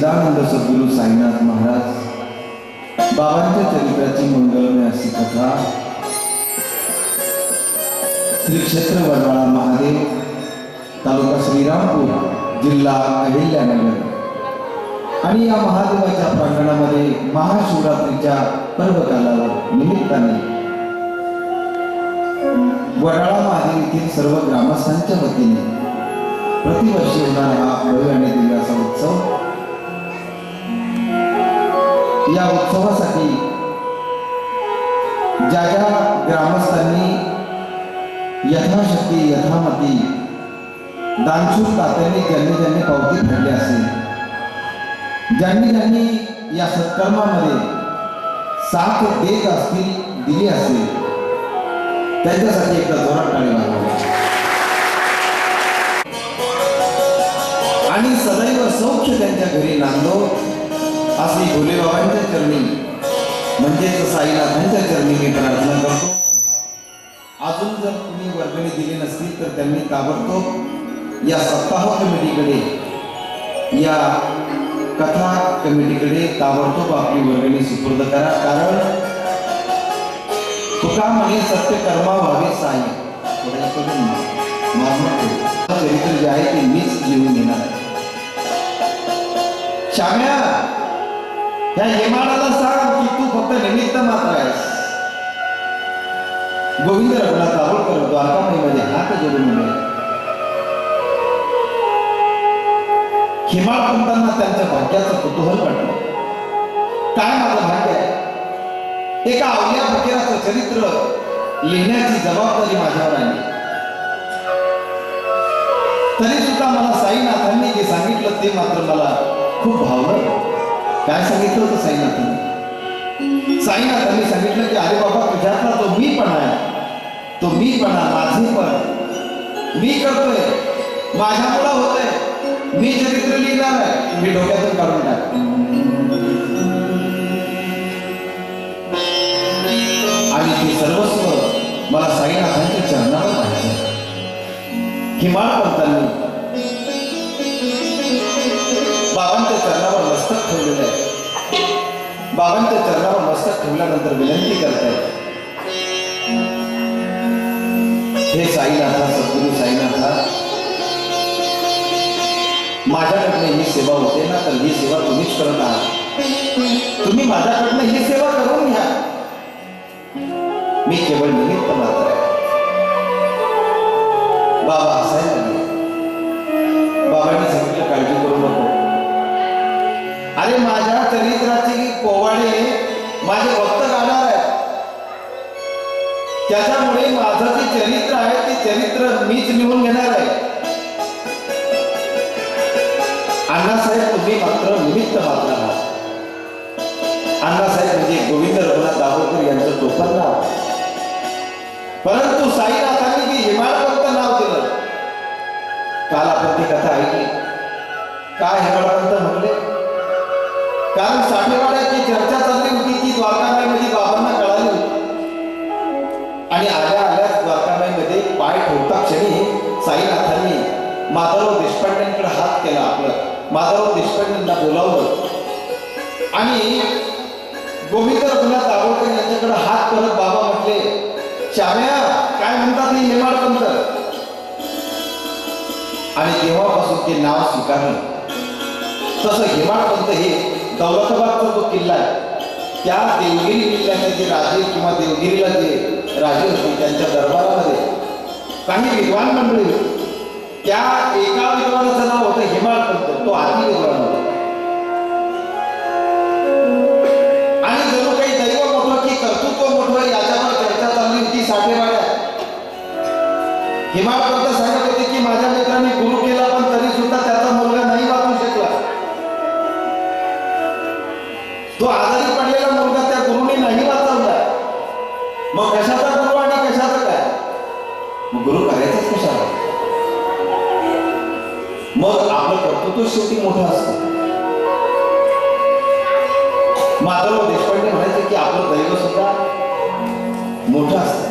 सच्चिदानंद सद्गुरू साईनाथ महाराज बाबांच्या चरित्राची मंगलमय अशी कथा श्री क्षेत्र वडवाळा महादेव तालुका श्रीरामपूर जिल्हा अहिल्यानगर. आणि या महादेवाच्या प्रांगणामध्ये महाशिवरात्रीच्या पर्वकालावर निमित्ताने वडाळा महादेव येथील सर्व ग्रामस्थांच्या वतीने प्रतिवर्षी होणारा हा भव्य आणि दिव्याचा उत्सव या उत्सवासाठी ज्या ज्या ग्रामस्थांनी यथाशक्ती यथामती दानशूर तात्याने ज्यांनी ज्यांनी पावती फेडली असेल ज्यांनी ज्यांनी या सत्कर्मामध्ये साथ देत असतील दिली असेल त्यांच्यासाठी एकदा जोरात टाळी वाजवा आणि सदैव सौख्य त्यांच्या घरी नांदो. अशी भोलेबाबांच्या चरणी म्हणजेच साईनाथांच्या चरणी मी प्रार्थना करतो. अजून जर तुम्ही वर्गणी दिली नसतील तर त्यांनी ताबडतोब या सप्ताह कमिटीकडे या कथा कमिटीकडे ताबडतोब आपली वर्गणी सुपूर्द करा. कारण तुका म्हणे सत्य कर्मा व्हावे साई चरित्र जे आहे ते मीच लिहून घेणार आहे. श्याम्या त्या हेमाडाला सांग की तू फक्त निमित्त मात्र आहेस. गोविंद रघुनाथ दाभोळकर द्वारकामध्ये हात जोडून म्हणे हिमाळ पंतांना त्यांच्या भाग्याचं कुतूहल वाटलं काय माझं भाग्य आहे? एका अवल्या फकीराचं चरित्र लिहिण्याची जबाबदारी माझ्यावर आली. तरी सुद्धा मला साईनाथांनी जे सांगितलं ते मात्र मला खूप भावलं. काय सांगितलं होतं साईनाथांनी? साईनाथांनी सांगितलं की अरे बाबा तुझ्यातला तो मी पण आहे तो मी पण माझे पण मी करतोय माझ्या पुढे होतोय. मी चरित्र लिहिणार आहे. मी डोक्यातून काढून टाक आणि ते सर्वस्व मला साईनाथांच्या चरणावर पाहिजे हिमाळ पंतांनी बाबांच्या चरणावर मस्तक ठेवल्यानंतर विनंती हैं। हे साईनाथा, सद्गुरू साईनाथा, माझ्याकडनं ही सेवा होते ना, तर ही सेवा तुम्हीच करत आहात. तुम्ही माझ्याकडनं ही सेवा करून घ्या. मी केवळ निमित्त मात्र त्याच्यामुळे माझं जे चरित्र आहे ते चरित्र मीच लिहून घेणार आहे. अण्णासाहेब तुम्ही मात्र निमित्त मात्र आहात. अण्णासाहेब म्हणजे गोविंद रघुनाथ दाभोळकर यांचं टोपण नाव. परंतु साईनाथांनी जे हिमाळपंत नाव दिलं काल आपण ती कथा ऐकली. काय हिमाळपंत म्हणले? कारण साठेवाड्याची चर्चा चालली होती ती द्वारकामाईमध्ये म्हणजे क्षणी साईनाथांनी माधवराव देशपांडेंकडे हात केला आपलं. माधवराव देशपांडेंना बोलावलं. आणि गोविंद रघुनाथ दाभोळकर यांच्याकडे हात करत बाबा म्हटले श्याम्या काय म्हणतात हे हेमाडपंत आणि तेव्हापासून ते नाव स्वीकारलं. तसं हिमाडपंत हे दौलताबादचा जो किल्ला आहे त्या देवगिरी किल्ल्याचे जे राजे किंवा देवगिरीला जे राजे होते त्यांच्या दरबारामध्ये काही विद्वान मंडळी त्या एका विद्वानाचं नाव होतं हेमाडपंत तो आधी विद्वान होता. आणि जणू काही दैव मोठं की कर्तृत्व मोठं याच्यावर चर्चा चालली होती साठेवाड्यात हिमालपंत सांगत होते की माझ्या मित्राने गुरु केला पण तरी सुद्धा त्याचा मुलगा नाही वाचू शकला. तो आजारी पडलेला मुलगा त्या गुरुने नाही वाचवला. मग कशाचा गुरु आणि कशाचा काय? मग गुरु करायचाच कशाला मग आपलं कर्तृत्व शेवटी मोठं असतं. माधवराव देशपांडे म्हणायचे की आपलं दैव सुद्धा मोठं असतं.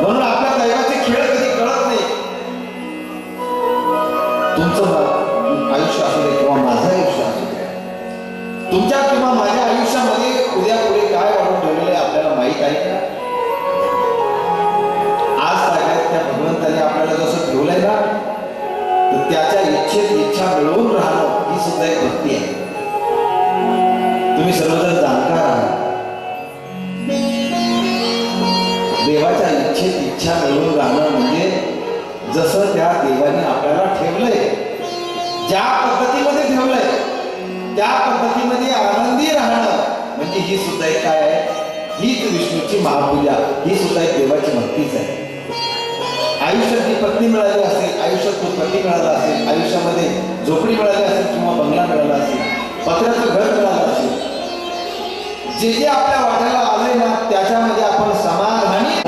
म्हणून आपल्या दैवाचे खेळ कधी कळत नाही. तुमचं आयुष्य असू दे किंवा माझा आयुष्य असू तुमच्या किंवा माझ्या आयुष्यामध्ये उद्या पुढे काय वाढून ठेवलेलं आहे आपल्याला माहीत आहे का? मिळवून राहणं ही सुद्धा एक भक्ती आहे. तुम्ही सर्वजण जाणकार आहात देवाच्या इच्छेत इच्छा मिळवून राहणं म्हणजे जसं त्या देवाने आपल्याला ठेवलंय ज्या पद्धतीमध्ये ठेवलंय त्या पद्धतीमध्ये आनंदी राहणं म्हणजे ही सुद्धा एक काय आहे? हीच विष्णूची महापूजा ही सुद्धा एक देवाची भक्तीच आहे. आयुष्यात जी पत्नी मिळाली असते आयुष्यात तो पती मिळाला असेल आयुष्यामध्ये झोपडी मिळाली असेल किंवा बंगला मिळाला असेल पत्र्याचं घर मिळालं असेल जे जे आपल्या वाट्याला आले ना त्याच्यामध्ये आपण समाधानी